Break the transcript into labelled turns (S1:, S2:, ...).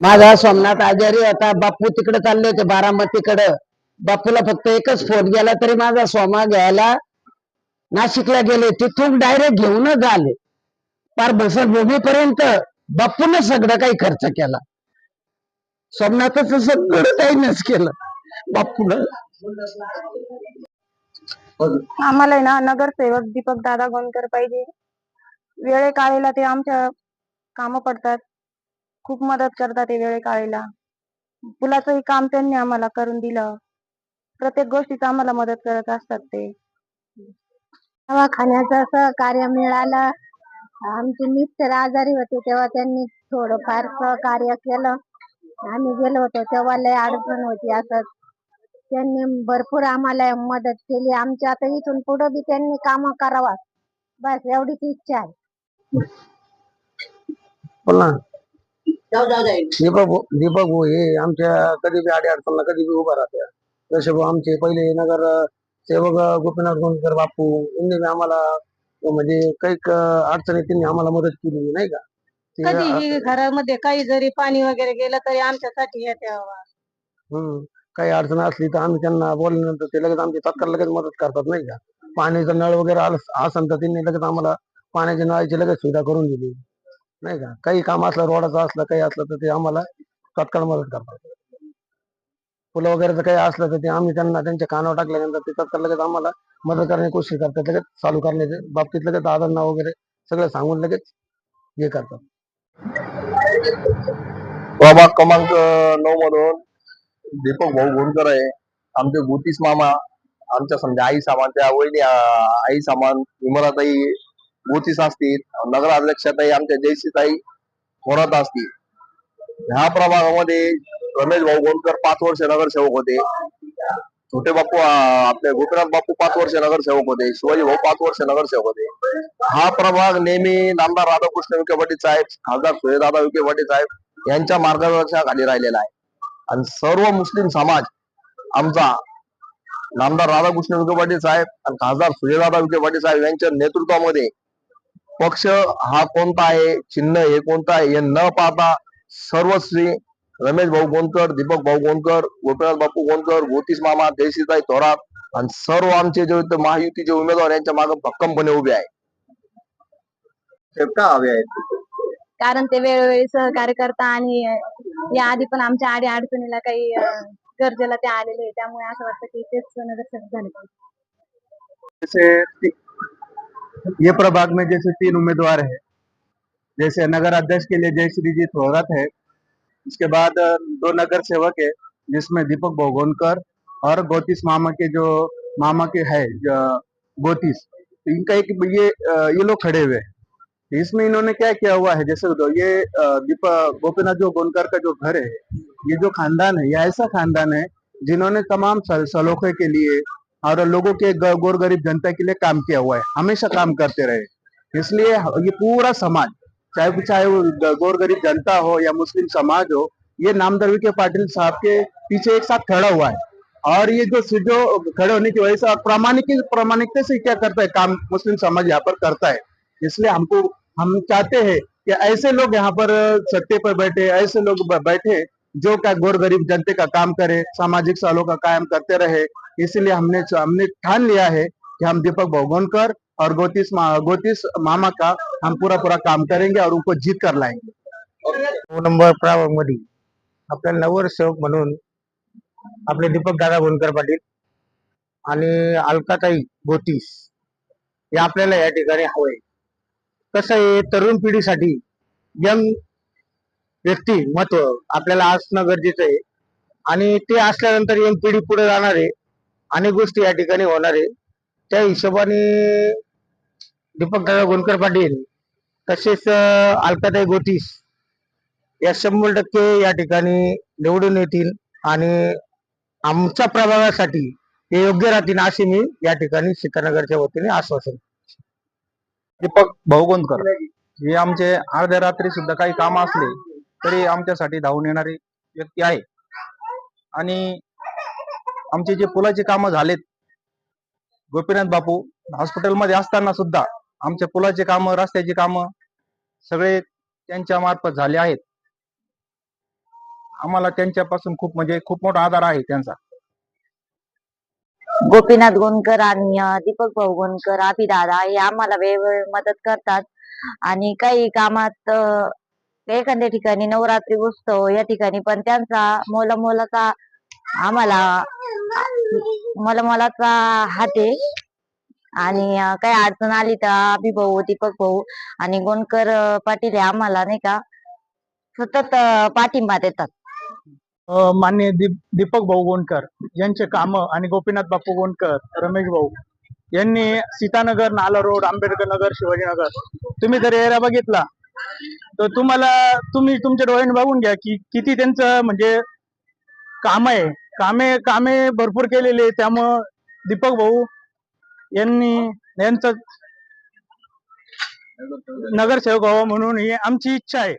S1: माझा सोमनाथ आजारी होता. बापू तिकडे चालले होते बारामतीकडे. बापूला फक्त एकच फोन गेला तरी माझा सोमा घ्यायला नाशिकला गेले. तिथून डायरेक्ट घेऊनच आले. पार भूमीपर्यंत बापून सगळं काही खर्च केला. सोमनाथच सगळं काही नस केलं. बापून.
S2: आम्हाला ना नगरसेवक दीपक दादा गोंदकर पाहिजे. वेळे काळेला ते आमच्या कामं पडतात. खूप मदत करतात ते वेळे काळेला पुलाचंही काम त्यांनी आम्हाला करून दिलं. प्रत्येक गोष्टीच आम्हाला मदत करत असतात ते.
S3: दवाखान्याचं सहकार्य मिळालं. आमचे मिस्टर आजारी होते तेव्हा त्यांनी थोडंफार सहकार्य केलं. आम्ही गेलो होतो तेव्हा लय अडचण होती असं. त्यांनी भरपूर आम्हाला मदत केली. आमच्या आता इथून पुढे बी त्यांनी काम करावा. बस एवढीच इच्छा आहे.
S1: दीपक भाऊ- दीपक भाऊ हे आमच्या कधी बी आडी अडचणला कधी बी उभा राहत्या जसे भाऊ आमचे पहिले नगर सेवक गोपीनाथ गोंदकर बापू यांनी बी आम्हाला म्हणजे काही अडचणीत त्यांनी आम्हाला मदत केली नाही का?
S2: कधीही घरामध्ये काही जरी पाणी वगैरे गेलं तरी आमच्यासाठी येते
S1: हम्म. काही अडचण असली तर आम्ही त्यांना बोलल्यानंतर ते लगेच आमची तात्काळ लगेच मदत करतात नाही का? पाण्याचा नळ वगैरे आलं असेल तर त्यांनी लगेच आम्हाला पाण्याच्या नळाची लगेच सुविधा करून दिली. नाही का? काही काम असलं रोडाचं असलं काही असलं तर ते आम्हाला तात्काळ मदत करतात. फुलं वगैरेचं काही असलं तर ते आम्ही त्यांना त्यांच्या कानावर टाकल्यानंतर ते तात्काळ लगेच आम्हाला मदत करण्याची कोशिश करतात. लगेच चालू करण्याचे बाबतीत लगेच दादांना वगैरे सगळं सांगून लगेच हे करतात.
S4: प्रभाग क्रमांक नऊ मधून दीपक भाऊ गोंडकर आहे. आमचे गोतीस मामा आमच्या समजा आई सामान त्या वहिनी आई सामान विमलाताई मोतीस असतील नगराध्यक्षताई आमच्या जयसीताई थोरात असतील. ह्या प्रभागामध्ये रमेश भाऊ गोंडकर पाच वर्ष नगरसेवक होते. छोटे बापू आपले गोपीनाथ बापू पाच वर्ष नगरसेवक होते. शिवाजी भाऊ पाच वर्ष नगरसेवक होते. हा प्रभाग नेहमी नामदार राधाकृष्ण विखे पाटील साहेब खासदार सुहेदादा विखे पाटील साहेब यांच्या मार्गदर्शनाखाली राहिलेला आहे. आणि सर्व मुस्लिम समाज आमचा नामदार राधाकृष्ण विखे पाटील साहेब आणि खासदार सुजयदादा विखे पाटील साहेब यांच्या नेतृत्वामध्ये पक्ष हा कोणता आहे? चिन्ह हे कोणता आहे? हे न पाहता सर्वश्री रमेश भाऊ गोंदकर दीपक भाऊ गोंदकर गोपीनाथ बापू गोंदकर गोतीस मामा जयसीताई थोरात आणि सर्व आमचे जे महायुतीचे उमेदवार यांच्या मागे भक्कमपणे उभे आहे का हवे आहेत?
S2: कारण ते वेळोवेळी सहकार्य करता आणि या आधी पण आमच्या आडी अडचणीला काही गरजेला ते आलेले आहे. त्यामुळे असं वाटतं की तेच नगरसेवक झाले.
S5: ये प्रभाग में जैसे तीन उम्मीदवार है। जैसे नगर अध्यक्ष के लिए जय श्री जी थोरत है। उसके बाद दो नगर सेवक है, जिसमें दीपक भोगोनकर और गोतीस मामा के जो, मामा के है गोतीस। इनका एक ये ये लोग खड़े हुए हैं। इसमें इन्होंने क्या किया हुआ है? जैसे ये दीपक, गोपीनाथ जो गोनकर का जो घर है, ये जो खानदान है, ये ऐसा खानदान है, जिन्होंने तमाम सलोखे के लिए और लोगों के गोर गरीब जनता के लिए काम किया हुआ है। हमेशा काम करते रहे। इसलिए ये पूरा समाज, चाहे चाहे वो गोर गरीब जनता हो या मुस्लिम समाज हो, ये नामदार के पाटिल साहब के पीछे एक साथ खड़ा हुआ है। और ये जो जो खड़े होने की वजह से प्रामाणिक, प्रामाणिकता से क्या करता है, काम मुस्लिम समाज यहाँ पर करता है। इसलिए हमको, हम चाहते हैं कि ऐसे लोग यहाँ पर सत्ते पर बैठे, ऐसे लोग बैठे, जो क्या गोर गरीब जनता का काम करे, सामाजिक सालों का कायम करते रहे इसीलिए हमने हमने ठान लिया है कि हम दीपक भोगोनकर और गोतीस मा, गोतीस मामा का हम पूरा पूरा काम करेंगे और उनको जीत कर लाएंगे।
S1: नऊ नंबर प्रभागमध्ये आपल्याला नगरसेवक म्हणून आपले दीपक दादा गोंदकर पाटील आणि अलकाताई गोतीस हे आपल्याला या ठिकाणी हवंय कसं आहे तरुण पिढीसाठी यंग व्यक्ती महत्त्व आपल्याला असणं गरजेचं आहे. आणि ते असल्यानंतर यंग पिढी पुढे जाणार आहे. अनेक गोष्टी या ठिकाणी होणार आहे. त्या हिशोबाने दीपक दादा गोंदकर पाटील तसेच अलकाताई गोतीस या शंभर टक्के या ठिकाणी निवडून येतील आणि आमच्या प्रभागासाठी ते योग्य राहतील असे मी या ठिकाणी सीतानगरच्या वतीने आश्वासन
S4: दीपक भाऊगोंदकर हे आमचे अर्ध्या रात्री सुद्धा काही काम असले तरी आमच्यासाठी धावून येणारी व्यक्ती आहे. आणि आमचे जे पुलाचे कामं झालेत गोपीनाथ बापू हॉस्पिटलमध्ये असताना सुद्धा आमच्या पुलाचे कामं रस्त्याची कामं सगळे त्यांच्या मार्फत झाले आहेत.
S6: आम्हाला त्यांच्यापासून खूप म्हणजे खूप मोठा आधार आहे त्यांचा.
S7: गोपीनाथ गोंदकर आणि दीपक भाऊ गोंदकर अभि दादा हे आम्हाला वेळोवेळी मदत करतात. आणि काही कामात एखाद्या ठिकाणी नवरात्री उत्सव या ठिकाणी पण त्यांचा मोलामोलाचा आम्हाला मला हात आहे. आणि काही अडचण आली तर अभि भाऊ दीपक भाऊ आणि गोंडकर पाटील हे आम्हाला नाही का? सतत पाठिंबा देतात.
S6: माननीय दीप दीपक भाऊ गोंडकर यांचे काम आणि गोपीनाथ बापू गोंडकर रमेश भाऊ यांनी सीतानगर नाला रोड आंबेडकर नगर शिवाजीनगर तुम्ही जर एरिया बघितला तर तुम्हाला तुम्ही तुमच्या डोळ्याने बघून घ्या की किती त्यांचं म्हणजे काम आहे. कामे कामे भरपूर केलेले त्यामुळं दीपक भाऊ यांनी यांचं नगरसेवक व्हावं म्हणून ही आमची इच्छा आहे.